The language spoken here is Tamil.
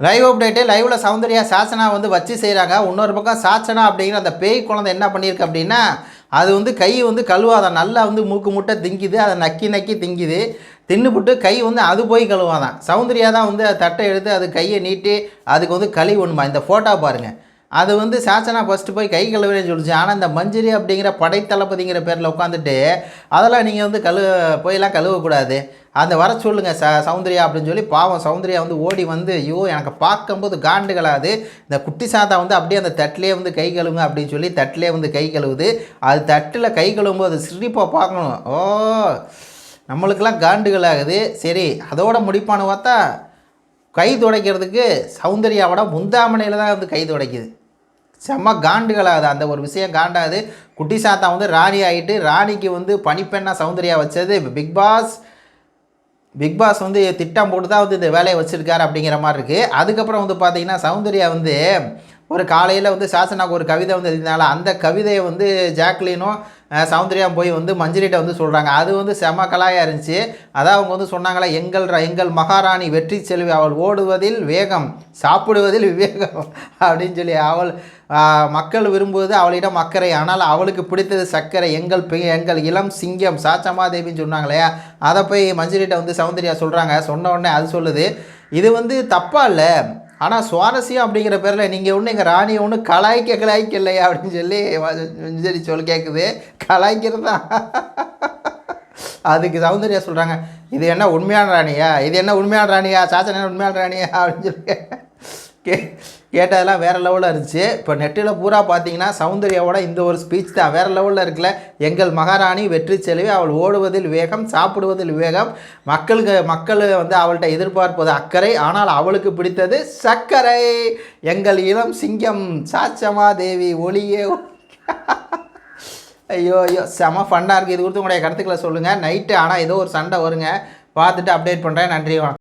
லைவ் அப்டேட்டு லைவில் சௌந்தர்யா சாச்சனா வந்து வச்சு செய்கிறாங்க இன்னொரு பக்கம் சாச்சனா அப்படிங்கிற அந்த பேய் குழந்தை என்ன பண்ணியிருக்கு அப்படின்னா அது வந்து கை வந்து கழுவாதான். நல்லா வந்து மூக்கு முட்டை திங்குது அதை நக்கி நக்கி திங்குது. தின்னுபுட்டு கை வந்து அது போய் கழுவாதான். சௌந்தர்யா தான் வந்து அது தட்டை எடுத்து அது கையை நீட்டி அதுக்கு வந்து கழுவி ஒன்றுமா இந்த ஃபோட்டோ பாருங்கள் அது வந்து சாச்சனா ஃபஸ்ட்டு போய் கை கழுவுறேன்னு சொல்லிச்சு. ஆனால் இந்த மஞ்சரி அப்படிங்கிற படைத்தளபதிங்கிற பேரில் உட்காந்துட்டு அதெல்லாம் நீங்கள் வந்து கழு போயெல்லாம் கழுவக்கூடாது. அந்த வர சொல்லுங்க ச சௌந்தர்யா அப்படின்னு சொல்லி பாவம் சௌந்தர்யா வந்து ஓடி வந்து ஐயோ எனக்கு பார்க்கும்போது காண்டுகளாது இந்த குட்டி சாத்தா வந்து அப்படியே அந்த தட்டிலே வந்து கை கழுவுங்க அப்படின்னு சொல்லி தட்டிலே வந்து கை கழுவுது. அது தட்டில் கை கழுவும்போது சிரிப்பாக பார்க்கணும். ஓ நம்மளுக்கெல்லாம் காண்டுகளாகுது சரி அதோட முடிப்பானு பார்த்தா கை துடைக்கிறதுக்கு சௌந்தர்யாவோட முந்தாமனையில் தான் வந்து கை துடைக்குது. செம்ம காண்டுகளாகுது. அந்த ஒரு விஷயம் காண்டாது. குட்டி சாத்தா வந்து ராணி ஆகிட்டு ராணிக்கு வந்து பனிப்பெண்ணா சௌந்தர்யா வச்சது. பிக் பாஸ் பிக் பாஸ் வந்து திட்டம் போட்டு தான் வந்து இந்த வேலையை வச்சுருக்காரு அப்படிங்கிற மாதிரி இருக்குது அதுக்கப்புறம் வந்து பார்த்திங்கன்னா சௌந்தர்யா வந்து ஒரு காலையில் வந்து சாசனாக்கு ஒரு கவிதை வந்து எழுதினால அந்த கவிதையை வந்து ஜாக்லினும் அஹ், சௌந்தர்யா போய் வந்து மஞ்சளிட்ட வந்து சொல்கிறாங்க அது வந்து செம கலாயாக இருந்துச்சு. அதான் அவங்க வந்து சொன்னாங்களா எங்கள் எங்கள் மகாராணி வெற்றி செல்வி அவள் ஓடுவதில் வேகம் சாப்பிடுவதில் விவேகம். அப்படின்னு சொல்லி அவள் மக்கள் விரும்புவது அவளிடம் அக்கறை. ஆனால் அவளுக்கு பிடித்தது சர்க்கரை. எங்கள் பெ- எங்கள் இளம் சிங்கம் சாச்சமாதேவின்னு சொன்னாங்களே. அதை போய் மஞ்சளிட்ட வந்து சௌந்தர்யா சொல்கிறாங்க சொன்ன உடனே அது சொல்லுது. இது வந்து தப்பா இல்லை. ஆனால் சுவாரஸ்யம் அப்படிங்கிற பேரில் நீங்கள் ஒன்றும் எங்கள் ராணியை ஒன்றும் கலாய்க்க கலாய்க்க இல்லையா அப்படின்னு சொல்லி மஞ்சரி சொல் கேட்குது கலாய்க்கிறது? தான் அதுக்கு சௌந்தர்யா சொல்கிறாங்க இது என்ன உண்மையான ராணியா? இது என்ன உண்மையான ராணியா? சாச்சன் என்ன உண்மையான ராணியா? அப்படின்னு சொல்லி கே கேட்டதெல்லாம் வேறு லெவலில் இருந்துச்சு. இப்போ நெட்டில் பூரா பார்த்தீங்கன்னா சௌந்தர்யாவோட இந்த ஒரு ஸ்பீச் தான். வேறு லெவலில் இருக்குல்ல. எங்கள் மகாராணி வெற்றி செல்வி அவள் ஓடுவதில் வேகம் சாப்பிடுவதில் வேகம். மக்களுக்கு மக்கள் வந்து அவள்கிட்ட எதிர்பார்ப்பது அக்கறை. ஆனால் அவளுக்கு பிடித்தது சர்க்கரை. எங்கள் இளம் சிங்கம் சாச்சமா தேவி ஒளியே. ஐயோ ஐயோ செம ஃபன்னாக இருக்குது இது குறித்து உங்களுடைய கருத்துக்களை சொல்லுங்கள் நைட்டு ஆனால் ஏதோ ஒரு சண்டை வருங்க. பார்த்துட்டு அப்டேட் பண்ணுறேன் நன்றி வணக்கம்.